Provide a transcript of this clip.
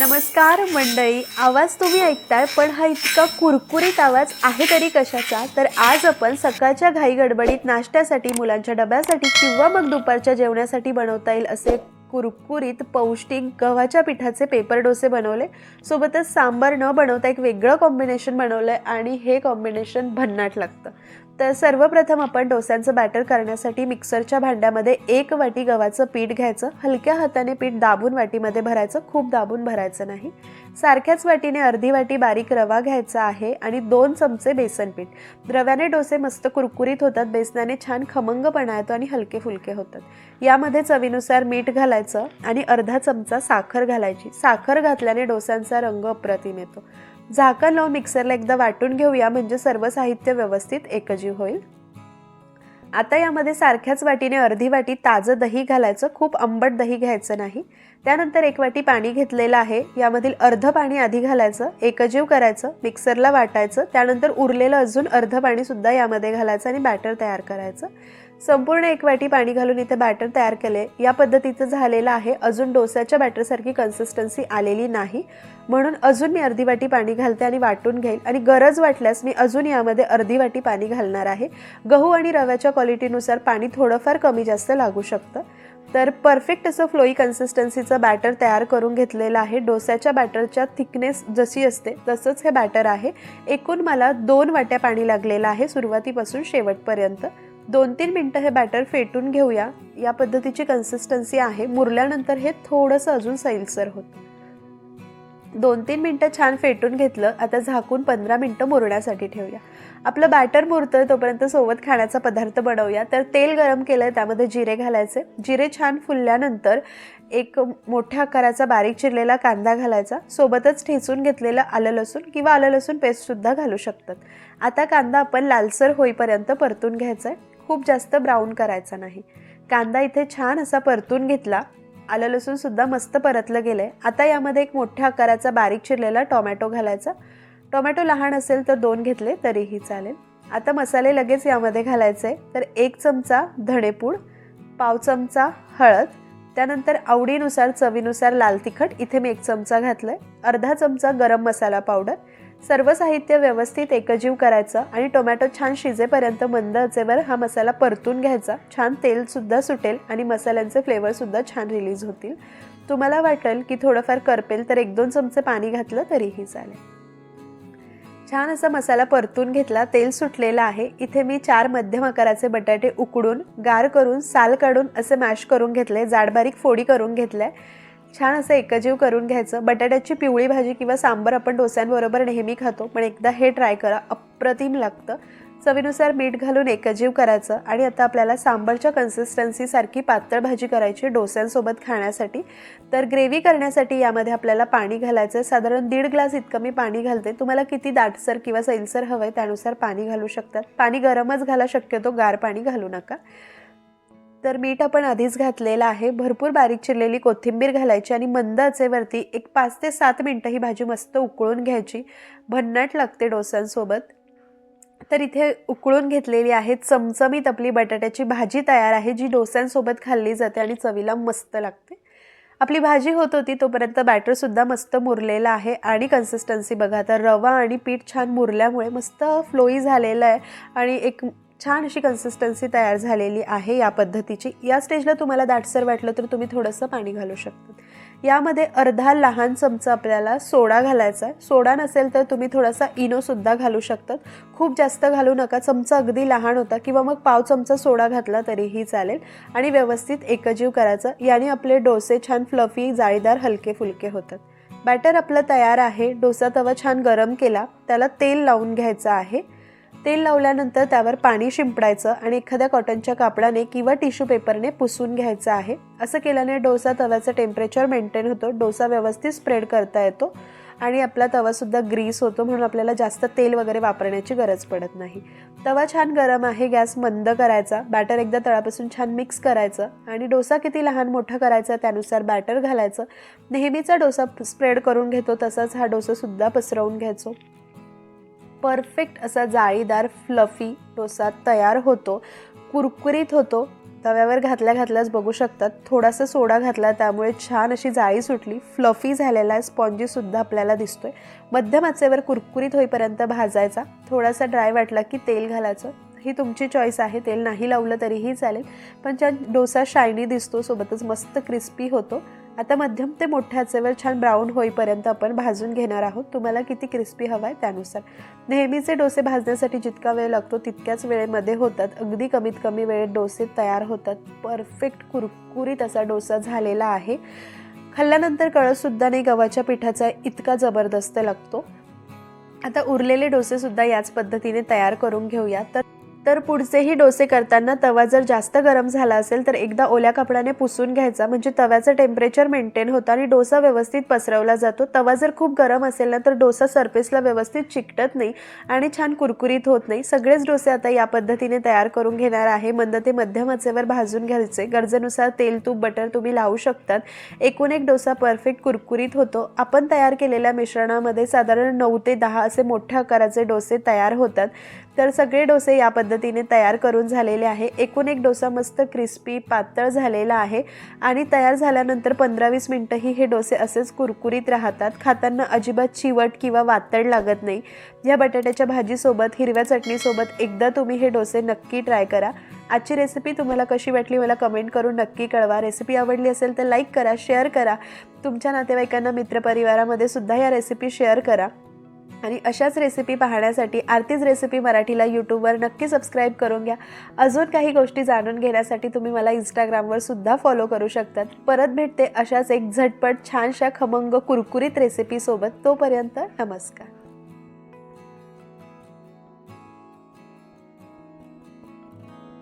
नमस्कार मंडळी आवाज तुम्ही ऐकताय पण हा इतका कुरकुरीत आवाज आहे तरी कशाचा? तर आज आपण सकाळच्या घाई गडबडीत नाश्त्यासाठी मुलांच्या डब्यासाठी किंवा मग दुपारच्या जेवणासाठी बनवता येईल असे कुरकुरीत पौष्टिक गव्हाच्या पिठाचे पेपर डोसे बनवले. सोबतच सांबार न बनवता एक वेगळं कॉम्बिनेशन बनवलं आहे आणि हे कॉम्बिनेशन भन्नाट लागतं. तर सर्वप्रथम आपण डोस्यांचं बॅटर करण्यासाठी मिक्सरच्या भांड्यामध्ये एक वाटी गव्हाचं पीठ घ्यायचं. हलक्या हाताने पीठ दाबून वाटीमध्ये भरायचं. खूप दाबून भरायचं नाही. सारख्याच वाटीने अर्धी वाटी बारीक रवा घ्यायचा आहे आणि दोन चमचे बेसन पीठ. रव्याने डोसे मस्त कुरकुरीत होतात. बेसनाने छान खमंगपणा येतो आणि हलके फुलके होतात. यामध्ये चवीनुसार मीठ घालायचं आणि अर्धा चमचा साखर घालायची. साखर घातल्याने डोस्यांचा रंग अप्रतिम येतो. झाकण लावून मिक्सरला एकदा वाटून घेऊया म्हणजे सर्व साहित्य व्यवस्थित एकजीव होईल. आता यामध्ये सारख्याच वाटीने अर्धी वाटी ताजं दही घालायचं खूप आंबट दही घ्यायचं नाही. त्यानंतर एक वाटी पाणी घेतलेलं आहे. यामधील अर्धं पाणी आधी घालायचं एकजीव करायचं मिक्सरला वाटायचं. त्यानंतर उरलेलं अजून अर्धं पाणीसुद्धा यामध्ये घालायचं आणि बॅटर तयार करायचं. संपूर्ण एक वाटी पाणी घालून इथे बॅटर तयार केले. या पद्धतीचं झालेलं आहे. अजून डोस्याच्या बॅटरसारखी कन्सिस्टन्सी आलेली नाही. म्हणून अजून मी अर्धी वाटी पाणी घालते आणि वाटून घेईल. आणि गरज वाटल्यास मी अजून यामध्ये अर्धी वाटी पाणी घालणार आहे. गहू आणि रव्याच्या क्वालिटीनुसार पाणी थोडंफार कमी जास्त लागू शकतं. तर परफेक्ट असं फ्लोई कन्सिस्टन्सीचं बॅटर तयार करून घेतलेलं आहे. डोस्याच्या बॅटरच्या थिकनेस जशी असते तसंच हे बॅटर आहे. एकूण मला दोन वाट्या पाणी लागलेलं आहे सुरुवातीपासून शेवटपर्यंत. दोन तीन मिनटं हे बॅटर फेटून घेऊया. या पद्धतीची कन्सिस्टन्सी आहे. मुरल्यानंतर हे थोडंसं अजून सैलसर होतं. दोन तीन मिनटं छान फेटून घेतलं. आता झाकून पंधरा मिनटं मुरण्यासाठी ठेवूया. आपलं बॅटर मुरतं तोपर्यंत सोबत खाण्याचा पदार्थ बनवूया. तर तेल गरम केलं आहे त्यामध्ये जिरे घालायचे. जिरे छान फुलल्यानंतर एक मोठ्या आकाराचा बारीक चिरलेला कांदा घालायचा. सोबतच ठेचून घेतलेलं आलं लसूण किंवा आलं लसूण पेस्टसुद्धा घालू शकतात. आता कांदा आपण लालसर होईपर्यंत परतून घ्यायचा आहे खूप जास्त ब्राऊन करायचा नाही. कांदा इथे छान असा परतून घेतला. आलं लसूणसुद्धा मस्त परतलं गेलं आहे आता यामध्ये एक मोठ्या आकाराचा बारीक चिरलेला टोमॅटो घालायचा. टोमॅटो लहान असेल तर दोन घेतले तरीही चालेल. आता मसाले लगेच यामध्ये घालायचे. तर एक चमचा धणेपूड पाव चमचा हळद त्यानंतर आवडीनुसार चवीनुसार लाल तिखट इथे मी एक चमचा घातलं आहे अर्धा चमचा गरम मसाला पावडर सर्व साहित्य व्यवस्थित एकजीव करायचं आणि टोमॅटो छान शिजेपर्यंत मंद असेवर हा मसाला परतून घ्यायचा. छान तेलसुद्धा सुटेल आणि मसाल्यांचे फ्लेवरसुद्धा छान रिलीज होतील. तुम्हाला वाटेल की थोडंफार करपेल तर एक दोन चमचे पाणी घातलं तरीही चालेल. छान असा मसाला परतून घेतला तेल सुटलेलं आहे. इथे मी चार मध्यम आकाराचे बटाटे उकडून गार करून साल काढून असे मॅश करून घेतले जाडबारीक फोडी करून घेतल्या छान असं एकजीव करून घ्यायचं. बटाट्याची पिवळी भाजी किंवा सांबर आपण डोस्यांबरोबर नेहमी खातो पण एकदा हे ट्राय करा अप्रतिम लागतं. चवीनुसार मीठ घालून एकजीव करायचं आणि आता आपल्याला सांबरच्या कन्सिस्टन्सीसारखी पातळ भाजी करायची डोस्यांसोबत खाण्यासाठी. तर ग्रेव्ही करण्यासाठी यामध्ये आपल्याला पाणी घालायचं साधारण दीड ग्लास इतकं मी पाणी घालते. तुम्हाला किती दाटसर किंवा सैलसर हवं आहे त्यानुसार पाणी घालू शकतात. पाणी गरमच घाला शक्यतो गार पाणी घालू नका. तर मीठ आपण आधीच घातलेलं आहे. भरपूर बारीक चिरलेली कोथिंबीर घालायची आणि मंद आचेवरती एक पाच ते सात मिनटं ही भाजी मस्त उकळून घ्यायची. भन्नाट लागते डोस्यांसोबत. तर इथे उकळून घेतलेली आहे चमचमीत आपली बटाट्याची भाजी तयार आहे जी डोस्यांसोबत खाल्ली जाते आणि चवीला मस्त लागते. आपली भाजी होत होती तोपर्यंत बॅटरसुद्धा मस्त मुरलेलं आहे आणि कन्सिस्टन्सी बघा तर रवा आणि पीठ छान मुरल्यामुळे मस्त फ्लोई झालेलं आहे. आणि एक छान अशी कन्सिस्टन्सी तयार झालेली आहे या पद्धतीची. या स्टेजला तुम्हाला दाटसर वाटलं तर तुम्ही थोडंसं पाणी घालू शकता. यामध्ये अर्धा लहान चमचा आपल्याला सोडा घालायचा आहे. सोडा नसेल तर तुम्ही थोडासा इनोसुद्धा घालू शकतात खूप जास्त घालू नका. चमचा अगदी लहान होता किंवा मग पाव चमचा सोडा घातला तरीही चालेल. आणि व्यवस्थित एकजीव करायचं. याने आपले डोसे छान फ्लफी जाळीदार हलके फुलके होतात. बॅटर आपलं तयार आहे. डोसा तवा छान गरम केला. त्याला तेल लावून घ्यायचं आहे. तेल लावल्यानंतर त्यावर पाणी शिंपडायचं आणि एखाद्या कॉटनच्या कापडाने किंवा टिश्यू पेपरने पुसून घ्यायचं आहे. असं केल्याने डोसा तव्याचं टेम्परेचर मेंटेन होतो. डोसा व्यवस्थित स्प्रेड करता येतो आणि आपला तवासुद्धा ग्रीस होतो म्हणून आपल्याला जास्त तेल वगैरे वापरण्याची गरज पडत नाही. तवा छान गरम आहे गॅस मंद करायचा बॅटर एकदा तळापासून छान मिक्स करायचं आणि डोसा किती लहान मोठा करायचा त्यानुसार बॅटर घालायचं. नेहमीचा डोसा स्प्रेड करून घेतो तसाच हा डोसासुद्धा पसरवून घ्यायचो. परफेक्ट असा जाळीदार फ्लफी डोसा तयार होतो. कुरकुरीत होतो. तव्यावर घातल्या घातल्याच बघू शकतात. थोडासा सोडा घातला त्यामुळे छान अशी जाळी सुटली. फ्लफी झालेला आहे स्पॉन्जीसुद्धा आपल्याला दिसतोय. मध्यम आचेवर कुरकुरीत होईपर्यंत भाजायचा. थोडासा ड्राय वाटला की तेल घालायचं. ही तुमची चॉईस आहे. तेल नाही लावलं तरीही चालेल. पण छान डोसा शायनी दिसतो सोबतच मस्त क्रिस्पी होतो. आता मध्यम ते मोठ्या आचेवर छान ब्राऊन होईपर्यंत आपण भाजून घेणार आहोत. तुम्हाला किती क्रिस्पी हवा आहे त्यानुसार. नेहमीचे डोसे भाजण्यासाठी जितका वेळ लागतो तितक्याच वेळेमध्ये होतात. अगदी कमीत कमी वेळेत डोसे तयार होतात. परफेक्ट कुरकुरीत असा डोसा झालेला आहे. खाल्ल्यानंतर कळसुद्धा नाही गव्हाच्या पिठाचा इतका जबरदस्त लागतो. आता उरलेले डोसेसुद्धा याच पद्धतीने तयार करून घेऊया. तर तर पुढचेही डोसे करताना तवा जर जास्त गरम झाला असेल तर एकदा ओल्या कपड्याने पुसून घ्यायचा. म्हणजे तव्याचं टेम्परेचर मेंटेन होतं आणि डोसा व्यवस्थित पसरवला जातो. तवा जर खूप गरम असेल ना तर डोसा सरफेसला व्यवस्थित चिकटत नाही आणि छान कुरकुरीत होत नाही. सगळेच डोसे आता या पद्धतीने तयार करून घेणार आहे. मंद ते मध्यम आचेवर भाजून घ्यायचे. गरजेनुसार तेल तूप बटर तुम्ही लावू शकतात. एकूण एक डोसा परफेक्ट कुरकुरीत होतो. आपण तयार केलेल्या मिश्रणामध्ये साधारण नऊ ते दहा असे मोठ्या आकाराचे डोसे तयार होतात. तर सगळे डोसे या पद्धतीने तयार करून झालेले आहे. एकूण एक डोसा मस्त क्रिस्पी पातळ झालेला आहे. आणि तयार झाल्यानंतर पंधरा वीस मिनटंही हे डोसे असेच कुरकुरीत राहतात. खाताना अजिबात चिवट किंवा वातड लागत नाही. या बटाट्याच्या भाजीसोबत हिरव्या चटणीसोबत एकदा तुम्ही हे डोसे नक्की ट्राय करा. आजची रेसिपी तुम्हाला कशी वाटली मला कमेंट करून नक्की कळवा. रेसिपी आवडली असेल तर लाईक करा शेअर करा. तुमच्या नातेवाईकांना मित्रपरिवारामध्ये सुद्धा या रेसिपी शेअर करा. आणि अशाच रेसिपी पाहण्यासाठी आरतीच रेसिपी मराठीला यूट्यूबवर नक्की सबस्क्राईब करून घ्या. अजून काही गोष्टी जाणून घेण्यासाठी तुम्ही मला इंस्टाग्रामवर सुद्धा फॉलो करू शकतात. परत भेटते अशाच एक झटपट छानशा खमंग कुरकुरीत रेसिपीसोबत तोपर्यंत नमस्कार.